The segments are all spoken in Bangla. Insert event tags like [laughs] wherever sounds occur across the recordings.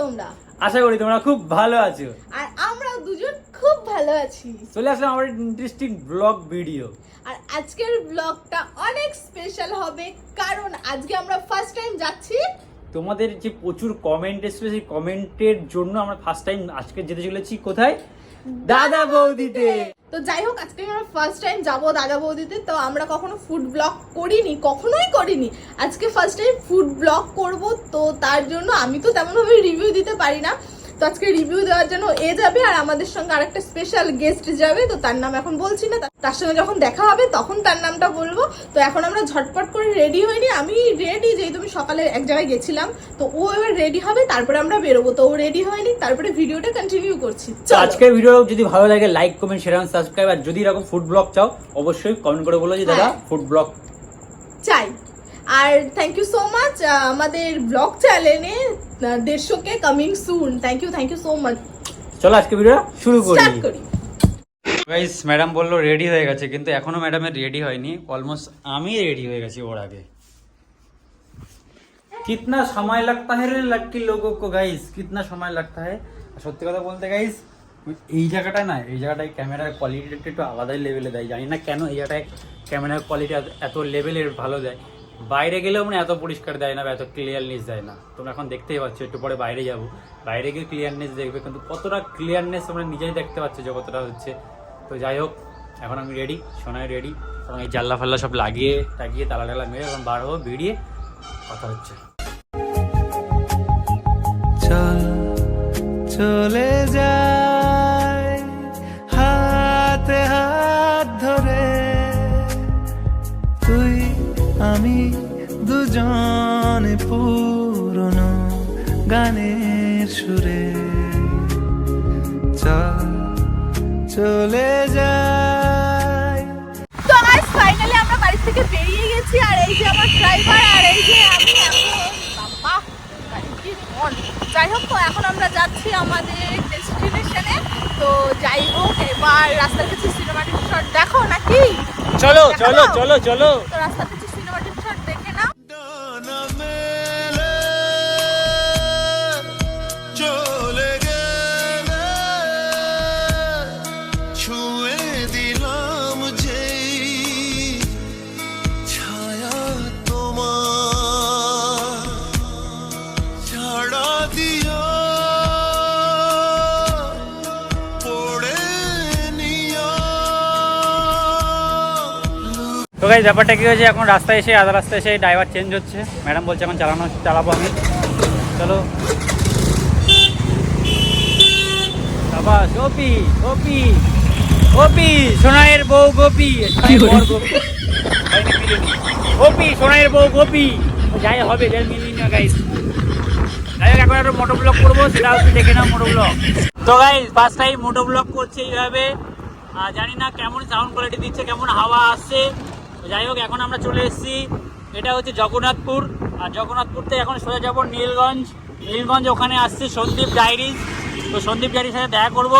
তোমরা? আশা করি তোমরা খুব ভালো আছো। আর আমরা দুজন খুব ভালো আছি। চলে আসলাম আমার ইন্টারেস্টিং ব্লগ ভিডিও আর আজকের ব্লগটা অনেক স্পেশাল হবে কারণ আজকে আমরা ফার্স্ট টাইম যাচ্ছি। তোমাদের যে প্রচুর কমেন্ট এসেছিল সেই কমেন্টের জন্য আমরা ফার্স্ট টাইম আজকে যেতে চলেছি। কোথায়? দাদা বৌদিতে। তো যাই হোক, আজকে আমরা ফার্স্ট টাইম যাব দাদা বৌদিতে, তো আমরা কখনো ফুড ব্লগ করিনি, কখনোই করিনি। আজকে ফার্স্ট টাইম ফুড ব্লগ করব, তো তার জন্য আমি তো তেমনভাবে রিভিউ দিতে পারি না। তো আজকে রিভিউ দেওয়ার জন্য এ যাবে আর আমাদের সঙ্গে আরেকটা স্পেশাল গেস্ট যাবে তো তার নাম এখন বলছি না তার সঙ্গে যখন দেখা হবে তখন তার নামটা বলব। তো এখন আমরা ঝটপট করে রেডি হইনি আমি রেডি যেহেতু আমি সকালে এক জায়গায় গেছিলাম তো ও এবার রেডি হবে তারপরে আমরা বেরোবো। তো ও রেডি হয়নি তারপরে ভিডিওটা কন্টিনিউ করছি। আজকের ভিডিও যদি ভালো লাগে লাইক কমেন্ট শেয়ার সাবস্ক্রাইব আর যদি এরকম ফুড ব্লগ চাও অবশ্যই কমেন্ট করে বলো যে দাদা হ্যাঁ। ফুড ব্লগ চাই। আর থ্যাংক ইউ সো মাচ আমাদের ব্লগ চ্যানেলে দেড়শো K coming soon thank you thank you so much চলো আজকে ভিডিও শুরু করি। গাইস ম্যাডাম বলল রেডি হয়ে গেছে কিন্তু এখনও ম্যাডামের রেডি হয়নি। অলমোস্ট আমি রেডি হয়ে গেছি ওর আগে। কিতনা সময় লাগতা है রে লক্কি লোগো কো গাইস কিতনা সময় লাগতা है আর সত্যি কথা বলতে গাইস এই জায়গাটা না এই জায়গাটায় ক্যামেরার কোয়ালিটিটা একটু আলাদাই লেভেলে দেয়। জানি না কেন এই জায়গাটায় ক্যামেরার কোয়ালিটি এত লেভেলের ভালো দেয়। বাইরে গেলেও মানে এত পরিষ্কার দেয় না বা এত ক্লিয়ারনেস দেয় না। তোমরা এখন দেখতেই পাচ্ছ, একটু পরে বাইরে যাব। বাইরে গিয়ে ক্লিয়ারনেস দেখবে, কিন্তু কতটা ক্লিয়ারনেস তোমরা নিজেই দেখতে পাচ্ছ যে কতটা হচ্ছে। তো যাই হোক, এখন আমি রেডি সোনায় রেডি এবং এই জানলা ফাল্লা সব লাগিয়ে টাগিয়ে তালা টালা মেরে এখন বার হব, বেরিয়ে কথা হচ্ছে। চল, চলে দুজনে পুরনো গানের সুরে। চল চলে যায় তো গাইস ফাইনালি আমরা বাড়ি থেকে বেরিয়ে গেছি আর এই যে আমার ড্রাইভার আর এই যে আমি মন। যাই হোক তো এখন আমরা যাচ্ছি আমাদের ডেস্টিনেশনে তো যাই হোক এবার রাস্তার কাছে সিনেমাটিক শট দেখো নাকি? চলো চলো, চলো চলো। তো রাস্তার কাছে গাইজ ব্যাপারটা কি হয়েছে? এখন রাস্তায় এসে আধা রাস্তায় এসে ড্রাইভার চেঞ্জ হচ্ছে। ম্যাডাম বলছে এখন চালানো চালাবো আমি। চলো। বাবা গোপি গোপি গোপি সোনাইয়ের বউ গোপি। গোপি। সোনাইয়ের বউ গোপি। যাই হবে যাই মিলিনি না গাইজ যাই হোক এখন একটা মোটো ব্লগ করব সেটা হচ্ছে দেখে নাও মোটো ব্লগ তো guys first time moto vlog করছে এইভাবে। জানি না কেমন সাউন্ড কোয়ালিটি দিচ্ছে কেমন হাওয়া আসছে। যাই হোক এখন আমরা চলে এসেছি। এটা হচ্ছে জগন্নাথপুর। আর জগন্নাথপুর থেকে এখন সোজা যাব নীলগঞ্জ। নীলগঞ্জ ওখানে আসছি সন্দীপ ডায়েরিজ। তো সন্দীপ ডায়েরির সাথে দেখা করব।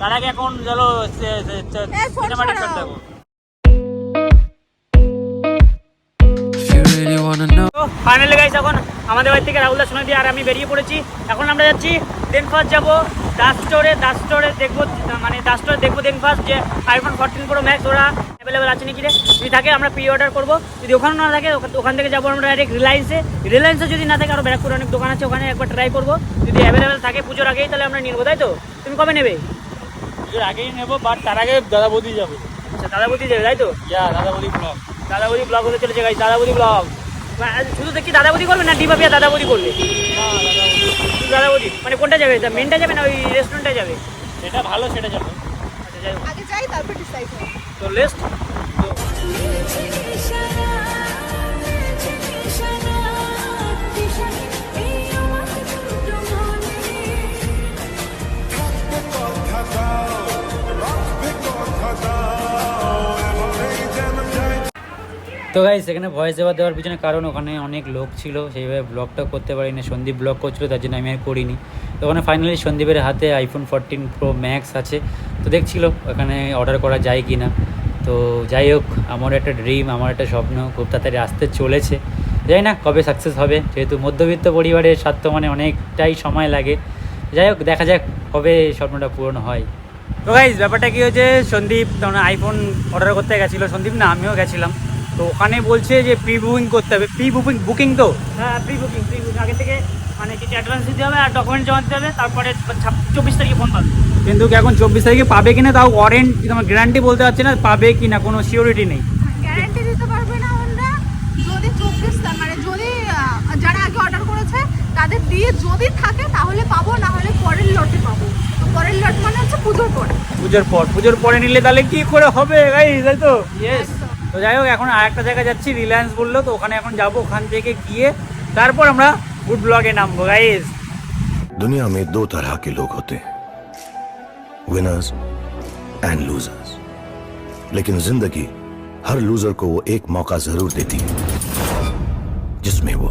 তার আগে এখন চলো সিনেমাটিক করতে ফাইনালি গাইস এখন আমাদের বাড়ি থেকে রাহুল রাহুলদা দিয়ে আর আমি বেরিয়ে পড়েছি। এখন আমরা যাচ্ছি দেন ফার্স্ট যাব। দাস স্টোরে দাস স্টোরে দেখব মানে দাস স্টোরে দেখব দেন ফার্স্ট যে আইফোন ফোরটিন প্রো ম্যাক্স ওরা অ্যাভেলেবেল আছে নাকি রে? যদি থাকে আমরা প্রি অর্ডার করব। যদি ওখানে না থাকে ওখান- থেকে যাব আমরা ডাইরেক্ট রিলায়েন্সে রিলায়েন্সে যদি না থাকে আরও ব্যারাকপুরে অনেক দোকান আছে ওখানে একবার ট্রাই করব। যদি অ্যাভেলেবেল থাকে পুজোর আগেই তাহলে আমরা নিয়ে নেব তাই তো? তুমি কবে নেবে? পুজোর আগেই নেব বাট তার আগে দাদা বৌদি যাব। আচ্ছা দাদা বৌদি যাবে তাই তো? দাদা বৌদি ব্লগ দাদা বৌদি ব্লগ হতে চলেছে গাইস দাদা বৌদি ব্লগ শুধু দেখি দাদা বৌদি করবে না ডিবাপিয়া দাদা বৌদি করবে? দাদা বৌদি মানে কোনটা যাবে? মেনটা যাবে না ওই রেস্টুরেন্টটা যাবে? সেটা ভালো সেটা যাবে। আচ্ছা যাই আগে যাই তারপর ডিসাইড তো লিস্ট তো গাই সেখানে ভয়েস ওভার দেওয়ার পিছনে কারণ ওখানে অনেক লোক ছিল, সেইভাবে ব্লগটা করতে পারিনি, সন্দীপ ব্লগ করছিল, তার জন্য আমি আর করিনি। তো ওখানে ফাইনালি সন্দীপের হাতে আইফোন ফোরটিন প্রো ম্যাক্স আছে। তো দেখছিল ওখানে অর্ডার করা যায় কি না তো যাই হোক, আমার একটা ড্রিম আমার একটা স্বপ্ন, খুব তাড়াতাড়ি আসতে চলেছে। যাই না কবে সাকসেস হবে, যেহেতু মধ্যবিত্ত পরিবারের স্বার্থ মানে অনেকটাই সময় লাগে। যাই হোক, দেখা যাক কবে স্বপ্নটা পূরণ হয়। তো গাইজ ব্যাপারটা কি হয়েছে, সন্দীপ তখন আইফোন অর্ডার করতে গেছিল। সন্দীপ না, আমিও গেছিলাম। তো ওখানে বলছে যে প্রি বুকিং করতে হবে। প্রি বুকিং বুকিং তো? হ্যাঁ প্রি বুকিং প্রি বুকিং আগে থেকে মানে কিছু অ্যাডভান্স দিতে হবে আর ডকুমেন্ট জমা দিতে হবে তারপরে চব্বিশ তারিখে ফোন পাবে। কিন্তু এখন চব্বিশ তারিখে পাবে কিনা তাও ওয়ারেন্ট তোমার গ্যারান্টি বলতে পারছি না পাবে কি না কোনো সিওরিটি নেই। গ্যারান্টি দিতে পারবে না আমরা যদি চব্বিশ মানে যদি যারা আগে অর্ডার করেছে তাদের দিয়ে যদি থাকে তাহলে পাবো না হলে পরের লটে পাবো। তো পরের লট মানে হচ্ছে পুজোর পরে। পুজোর পর। পুজোর পরে নিলে তাহলে কি করে হবে তাই তো? ইয়েস তো যাই হোক এখন আর একটা জায়গায় যাচ্ছি রিলায়েন্স বললো তো ওখানে এখন যাবো ওখান থেকে গিয়ে তারপর আমরা ফুড ব্লগে নামবো গাইজ दुनिया में दो तरह के लोग होते हैं विनर्स एंड लूजर्स लेकिन जिंदगी हर लूजर को वो एक मौका जरूर देती है जिसमें वो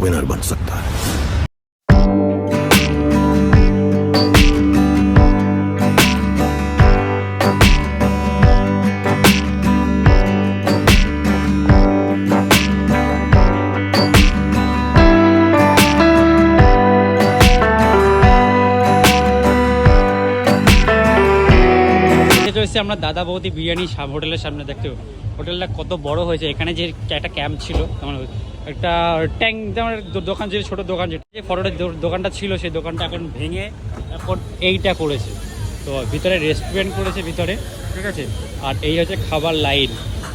विनर बन सकता है এসেছি আমরা দাদা বৌদি বিরিয়ানি হোটেলের সামনে দেখতে হোটেলটা কত বড় হয়েছে, এখানে যে একটা ক্যাম্প ছিল একটা ট্যাঙ্ক যেমন দোকান ছিল, ছোটো দোকান যেটা। যে ফটোটা দোকানটা ছিল, সেই দোকানটা এখন ভেঙে এখন এইটা করেছে। তো ভিতরে রেস্টুরেন্ট করেছে ভিতরে, ঠিক আছে? আর এই হচ্ছে খাবার লাইন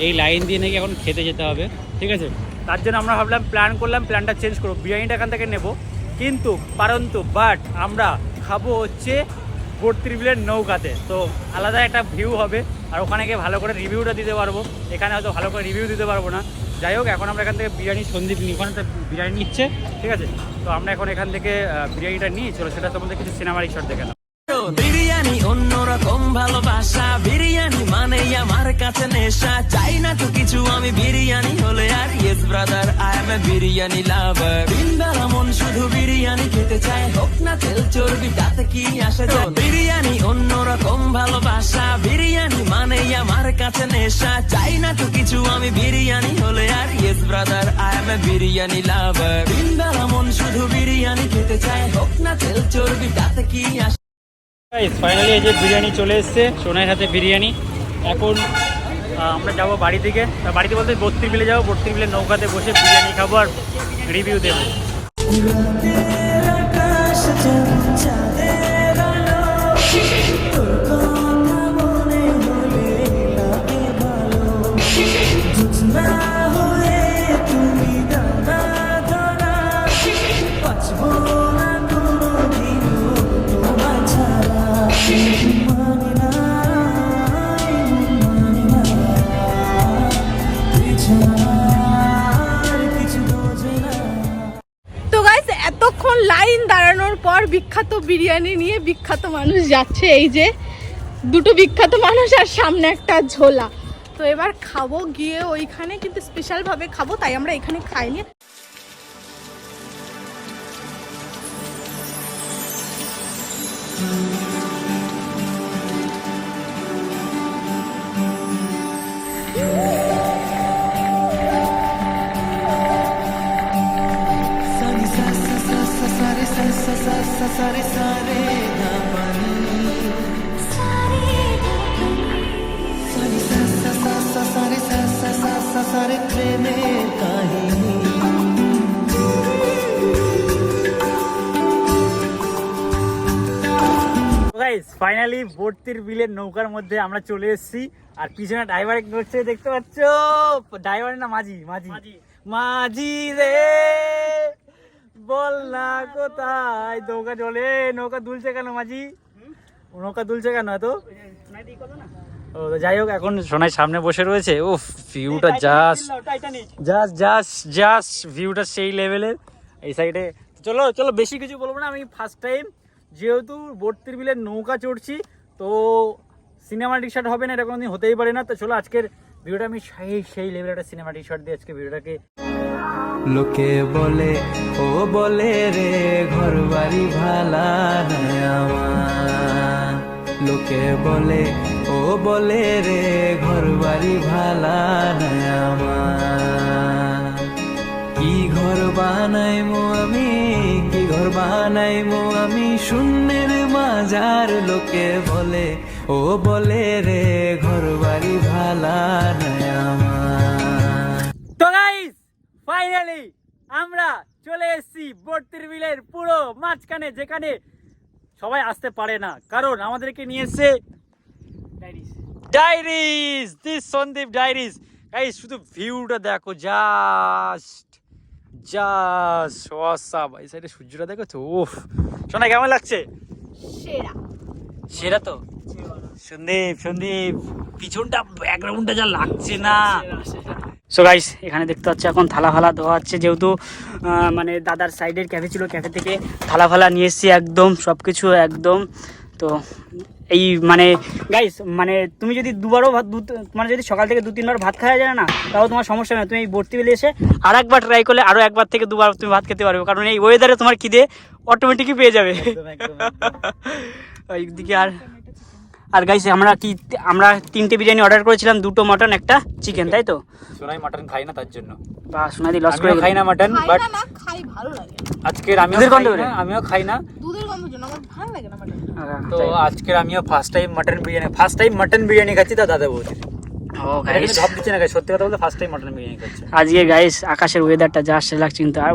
এই লাইন দিয়ে নাকি এখন খেতে যেতে হবে, ঠিক আছে? তার জন্য আমরা ভাবলাম প্ল্যান করলাম প্ল্যানটা চেঞ্জ করব। বিরিয়ানিটা এখান থেকে নেব। কিন্তু, পারন্তু বাট আমরা খাব হচ্ছে বোট ত্রিবিলের নৌকাতে। তো আলাদা একটা ভিউ হবে, আর ওখানে গিয়ে ভালো করে রিভিউটা দিতে পারব। এখানে হয়তো ভালো করে রিভিউ দিতে পারব না। যাই হোক, এখন আমরা এখান থেকে বিরিয়ানি সন্দীপ নিই। ওখানে তো বিরিয়ানি নিচ্ছে, ঠিক আছে? তো আমরা এখন এখান থেকে বিরিয়ানিটা নিই। চলো, সেটা তোমাদের কিছু সিনেমার শট দেখে বিরিয়ানি অন্যরকম ভালোবাসা। বিরিয়ানি মানে আমার কাছে নেশা। চাই না তো কিছু, আমি বিরিয়ানি হলে আর yes brother I am a biryani lover দিন মন শুধু বিরিয়ানি খেতে চায়। হোক না তেল চর্বি, তাতে কি আসে যায়? বিরিয়ানি অন্যরকম ভালোবাসা। বিরিয়ানি মানে আমার কাছে নেশা। চাই না তো কিছু, আমি বিরিয়ানি হলে আর yes brother I am a biryani lover দিন বেলা মন শুধু বিরিয়ানি খেতে চায়। হোক না তেল চর্বি, তাতে কি আসে ফাইনালি এই যে বিরিয়ানি চলে এসছে সোনার হাতে বিরিয়ানি। এখন আমরা যাব বাড়ি থেকে। বাড়িতে বলতে বত্রি মিলে যাব বত্রি মিলে নৌকাতে বসে বিরিয়ানি খাব আর রিভিউ দেবো। বিখ্যাত বিরিয়ানি নিয়ে বিখ্যাত মানুষ যাচ্ছে, এই যে দুটো বিখ্যাত মানুষ আর সামনে একটা ঝোলা। তো এবার খাব গিয়ে ওইখানে, কিন্তু স্পেশালভাবে খাব, তাই আমরা এখানে খাইনি। ফাইনালি ভর্তির বিলের নৌকার মধ্যে আমরা চলে এসেছি। আর পিছনে ড্রাইভার করছে দেখতে পাচ্ছ? ড্রাইভার না মাঝি মাঝি। মাঝি। রে! বল না কোথায়? নৌকা চলে নৌকা দুলছে কেন মাঝি? নৌকা দুলছে কেন এত? ও যাই হোক এখন সোনাই সামনে বসে রয়েছে। ও ভিউটা জাস্ট জাস্ট জাস্ট জাস্ট ভিউটা সেই লেভেলের এই সাইডে চলো চলো বেশি কিছু বলব না আমি ফার্স্ট টাইম যেহেতু বর্তির বিলের নৌকা চড়ছি, তো সিনেমাটিক শট হবে না, এটা কোনোদিন হতেই পারে না। তো চলো আজকের ভিডিওটা আমি সেই সেই লেভেলের একটা সিনেমাটিক শট দিয়ে আজকে ভিডিওটাকে লোকে বলে, ও বলে রে ঘর বাড়ি ভালা লোকে বলে, ও বলে রে ঘর বাড়ি ভালা কি ঘর বানাইমো আমি? কি ঘর বানাইমো আমি? শূন্যের মাজার লোকে বলে ও বলে রে ঘর বাড়ি ভালা নাই আমার। তো গাইস ফাইনালি আমরা চলে এসেছি বর্তির বিলের পুরো মাঝখানে যেখানে সবাই আসতে পারে না। কারণ আমাদেরকে নিয়ে এসছে diaries this Sandeep diaries. Guys শুধু ভিউটা দেখো জাস্ট জাস্ট অসাম এই সাইডে সূর্যটা দেখো তো ওফ শোনা কেমন লাগছে? সেরা। সেরা তো? সন্দীপ সন্দীপ পিছনটা ব্যাকগ্রাউন্ডটা যা লাগছে না। সো গাইস এখানে দেখতে পাচ্ছি এখন থালা ফালা ধোয়া হচ্ছে যেহেতু মানে দাদার সাইডের ক্যাফে ছিল ক্যাফে থেকে থালা ফালা নিয়ে এসেছি একদম সব কিছু একদম। তো এই মানে গাইস মানে তুমি যদি দুবারও ভাত দু মানে যদি সকাল থেকে দু তিনবার ভাত খাওয়া যায় না তাও তোমার সমস্যা নেই তুমি এই ভর্তি বেলে এসে আর একবার ট্রাই করলে আরও একবার থেকে দুবার তুমি ভাত খেতে পারবে কারণ এই ওয়েদারে তোমার খিদে অটোমেটিকই পেয়ে যাবে। [laughs] ওইদিকে আর আর গাইস আমরা কি আমরা তিনটে বিরিয়ানি অর্ডার করেছিলাম দুটো মটন একটা চিকেন তাই তো সোনাই মটন খাই না তার জন্য। বা সোনাদি লস করে খাই না মাটন বাট খাই ভালো লাগে। আজকের আমিও খাই না আমিও খাই না। দুধের গন্ধ জন্য আমার ভালো লাগে না মাটন তো আজকের আমিও first time mutton biryani first time mutton biryani খাচ্ছি তো দাদা বৌদি ও গাইস কিন্তু ভাব না guys, সত্যি কথা বলতে ফার্স্ট টাইম মাটন বিরিয়ানি খাচ্ছে। আজকে গাইস আকাশের ওয়েদারটা যা আসছে লাগছে কিন্তু আর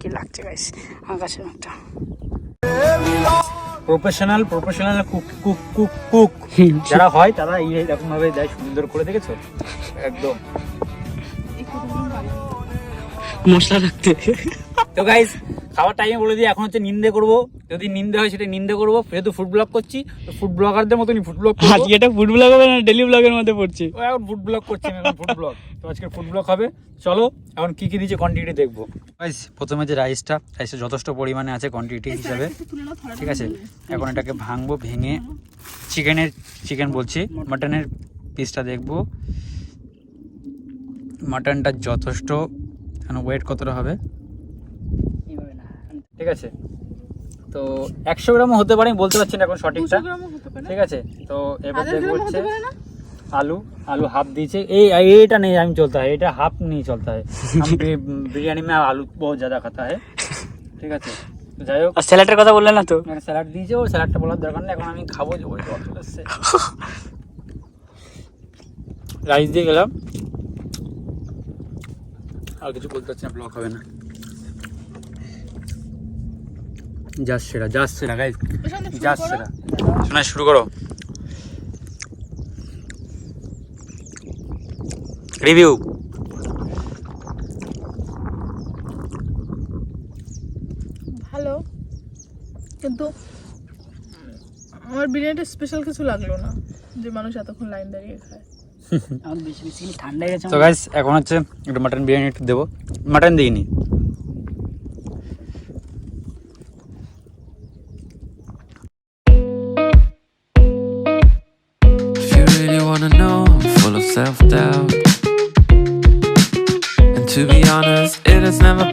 কি লাগছে গাইস আকাশের একটা professional professional cook cook cook cook যারা হয় তারা এই এরকম ভাবে দেয় সুন্দর করে দেখেছ? একদম। মশলা রাখতে। তো গাইস খাওয়ার টাইমে বলে দিই এখন হচ্ছে নিন্দে করব। যদি নিন্দে হয় সেটা নিন্দে করব। যেহেতু ফুড ব্লগ করছি। তো ফুড ব্লগারদের মতনই ফুড ব্লগ আজকে এটা ফুড ব্লগ হবে না ডেলি ব্লগের মধ্যে পড়ছি? ও এখন ফুড ব্লগ করছি এখন ফুড ব্লগ তো আজকে ফুড ব্লগ হবে। চলো এখন কি কি দিয়েছে কোয়ান্টিটি দেখব। গাইস প্রথমে যে রাইসটা রাইসটা যথেষ্ট পরিমাণে আছে কোয়ান্টিটি হিসাবে। ঠিক আছে? এখন এটাকে ভাঙবো ভেঙে চিকেনের চিকেন বলছি। মাটনের পিসটা দেখব। মাটনটা যথেষ্ট এখন ওয়েট কতটা হবে? ঠিক আছে তো একশো গ্রামও হতে পারে আমি বলতে পারছি না এখন সঠিকটা দুশো গ্রামও হতে পারে ঠিক আছে তো এবার হাজার দেখবো গ্রামও হচ্ছে হতে পারে না आलू आलू हाफ दीजिए ए এটা नहीं हम चलता है এটা हाफ नहीं चलता है [laughs] हम बि- बिरयानी में आलू बहुत ज्यादा खाता है ঠিক আছে তো যাই হোক আর স্যালাডের কথা বললে না তো মানে স্যালাড দিয়েছে ও স্যালাডটা বলার দরকার নেই এখন আমি খাবো যে ওই জল চলে এসছে রাইস [laughs] দিয়ে গেলাম আর কিছু বলতে পারছি না ব্লক হবে না জাস সেরা জাস সেরা গাইজ শুরু সেরা। শোনা শুরু করো। রিভিউ ভালো কিন্তু আমার বিরিয়ানিটা স্পেশাল কিছু লাগল না যে মানুষ এতক্ষণ লাইন দাঁড়িয়ে খায়। [laughs] আমার বেশি বেশি ঠান্ডা গেছে তো গাইস এখন হচ্ছে একটু মাটন বিরিয়ানি একটু দেবো। মাটন দিইনি। Wanna know, I'm full of self doubt. And to be honest, it has never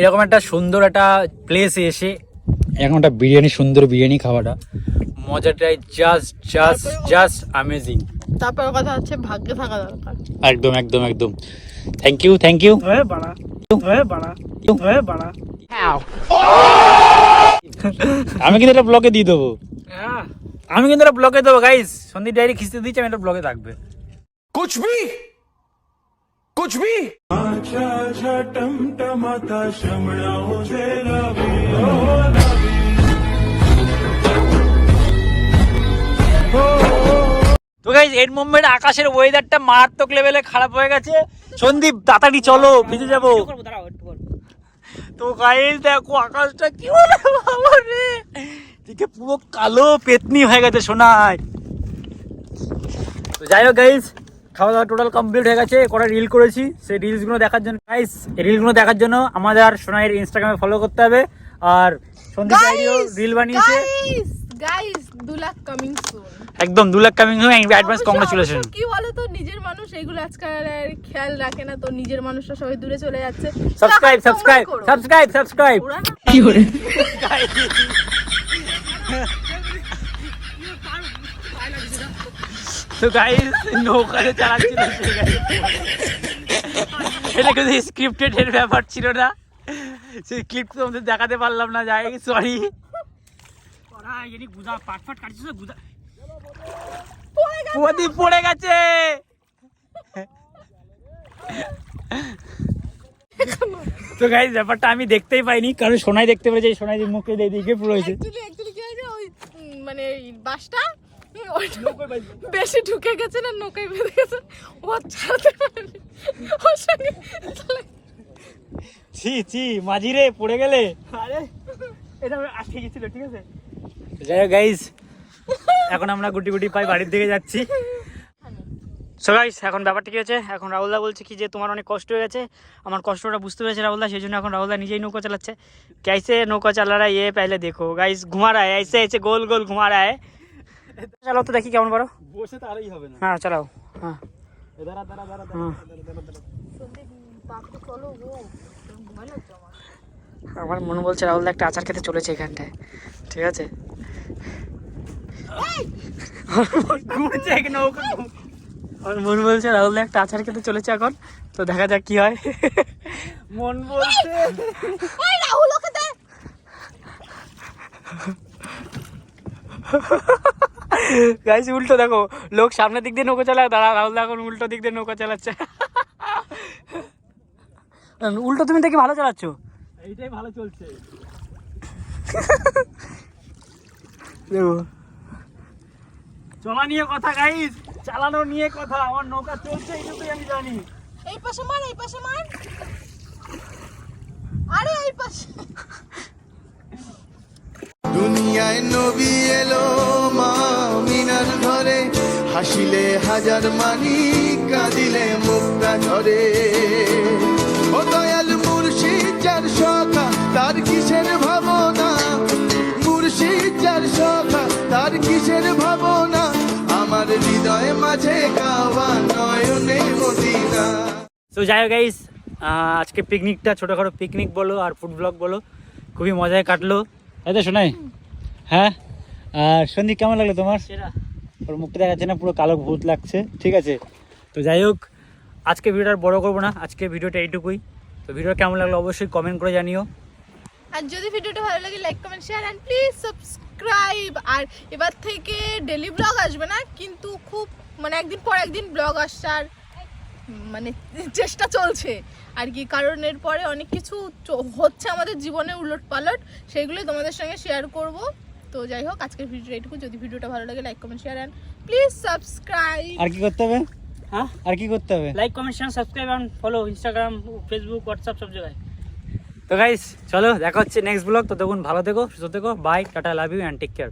এরকম একটা সুন্দর একটা প্লেসে এসে এরকম একটা বিরিয়ানি সুন্দর বিরিয়ানি খাওয়াটা মজাটাই জাস্ট জাস্ট জাস্ট অ্যামেজিং তারপর কথা হচ্ছে ভাগ্যে থাকা দরকার। একদম একদম একদম। থ্যাংক ইউ থ্যাংক ইউ হয়ে বাড়া হয়ে বাড়া হয়ে বাড়া। আমি কিন্তু এটা ব্লগে দিয়ে দেবো। আমি কিন্তু এটা ব্লগে দেবো গাইস সন্দীপ ডায়েরি খিস্তে দিচ্ছি আমি এটা ব্লগে থাকবে। कुछ भी कुछ भी তো গাইজ এর মুভমেন্ট আকাশের ওয়েদারটা মারাত্মক লেভেলে খারাপ হয়ে গেছে সন্দীপ তাড়াতাড়ি চলো ভিজে যাবো তো গাইজ দেখো আকাশটা কি বলে বাবা রে দিকে পুরো কালো পেতনি হয়ে গেছে সোনায় তো যাই হোক গাইস খাওয়া দাওয়া টোটাল কমপ্লিট হয়ে গেছে কটা রিল করেছি সেই রিলসগুলো দেখার জন্য গাইস এই রিলগুলো দেখার জন্য আমাদের সোনাইয়ের ইনস্টাগ্রামে ফলো করতে হবে আর সন্দীপ আইডিও রিল বানিয়েছে। গাইস গাইস দু লাখ কামিং সুন একদম দু লাখ কামিং হয়ে অ্যাডভান্স কংগ্রাচুলেশন কি বলো তো নিজের মানুষ এইগুলো আজকাল আর খেয়াল রাখে না তো নিজের মানুষটা সবাই দূরে চলে যাচ্ছে। সাবস্ক্রাইব সাবস্ক্রাইব সাবস্ক্রাইব সাবস্ক্রাইব না [laughs] তো গাইস নৌকাতে চালাচ্ছিল এটা কিন্তু স্ক্রিপ্টেড এর ব্যাপার ছিল না। সেই ক্লিপ তো আমাদের দেখাতে পারলাম না যাই সরি প্রদীপ পড়ে গেছে। তো গাইস ব্যাপারটা আমি দেখতেই পাইনি কারণ সোনাই দেখতে পেরেছে সোনাই মুখে দিয়ে দিকে পুরো হয়েছে। মানে এই বাসটা [laughs] বেশি ঢুকে গেছে না নৌকায় বেঁধে গেছে ও ছাড়তে পারেনি ওর সঙ্গে তলায়- ছি ছি মাঝি রে পড়ে গেলে আরে এটা আটকে গেছিল ঠিক আছে যাই হোক গাইজ এখন আমরা গুটি গুটি পাই বাড়ির দিকে যাচ্ছি সো গাইস এখন ব্যাপারটা কি হয়েছে এখন রাহুলদা বলছে কি যে তোমার অনেক কষ্ট হয়ে গেছে আমার কষ্টটা বুঝতে পেরেছে রাহুলদা সেই জন্য এখন রাহুলদা নিজেই নৌকা চালাচ্ছে कैसे नौका चला रहा है ये पहले देखो गाइस घुमा रहा है ऐसे ऐसे गोल गोल घुमा रहा है চালাও তো দেখি কেমন পারো। বসে তো আরই হবে না। হ্যাঁ চালাও। হ্যাঁ। দাঁড়া দাঁড়া দাঁড়া হ্যাঁ। লাগছে আমার মনে বলছে রাহুলদা একটা আচার খেতে চলেছে এখানটায়। ঠিক আছে? ঘুরছে এক নৌকা। আমার মন বলছে রাহুলদা একটা আচার খেতে চলেছে এখন। তো দেখা যাক কি হয়। মন বলছে। রাহুল গাইস উল্টো দেখো লোক সামনের দিক দিয়ে নৌকা চালায় দাঁড়া রাহুলদা এখন উল্টো দিক দিয়ে নৌকা চালাচ্ছে। উল্টো তুমি দেখি ভালো চালাচ্ছ? এইটাই ভালো চলছে। দেখো। চলা নিয়ে কথা গাইস চালানো নিয়ে কথা আমার নৌকা চলছে এইটুকুই আমি জানি। এই পাশে মার এই পাশে মার। আরে এই পাশে। দুনিয়ায় নবী এলো মা মিনার ঘরে। হাসিলে হাজার মানি কাঁদিলে মুক্তা ঝরে ও দয়াল মুর্শিদ, যার সখা, তার কিসের ভাবনা? মুর্শিদ, যার সখা, তার কিসের ভাবনা? আমার হৃদয় মাঝে কাওয়া নয়নে মদিনা। তো যাই হোক গাইস আজকে পিকনিকটা ছোটোখাটো পিকনিক বলো আর ফুড ব্লগ বলো। খুবই মজায় কাটলো। তো শোনাই। হ্যাঁ? আর সন্দীপ কেমন লাগল তোমার? সেরা। ওর মুখটা দেখা যাচ্ছে না পুরো কালো ভূত লাগছে ঠিক আছে? তো যাই হোক আজকে ভিডিওটা আর বড় করব না আজকে ভিডিওটা এইটুকুই। তো ভিডিও কেমন লাগল অবশ্যই কমেন্ট করে জানিও। আর যদি ভিডিওটা ভালো লাগে like comment share and please subscribe আর এবার থেকে ডেলি ব্লগ আসবে না কিন্তু খুব মানে একদিন পর একদিন ব্লগ আসার মানে চেষ্টা চলছে। আর কি কারণ এরপরে অনেক কিছু চ- হচ্ছে আমাদের জীবনে উলট পালট সেইগুলো তোমাদের সঙ্গে শেয়ার করব। তো যাই হোক আজকের ভিডিও এইটুকু। যদি ভিডিওটা ভালো লাগে like comment share and please subscribe আর কি করতে হবে? হ্যাঁ? আর কি করতে হবে? Like comment share subscribe and follow Instagram Facebook WhatsApp সব জায়গায়। তো গাইস চলো দেখা হচ্ছে নেক্সট ব্লগ তো দেখুন ভালো থেকো সুস্থ থেকো। Bye tata love you and take care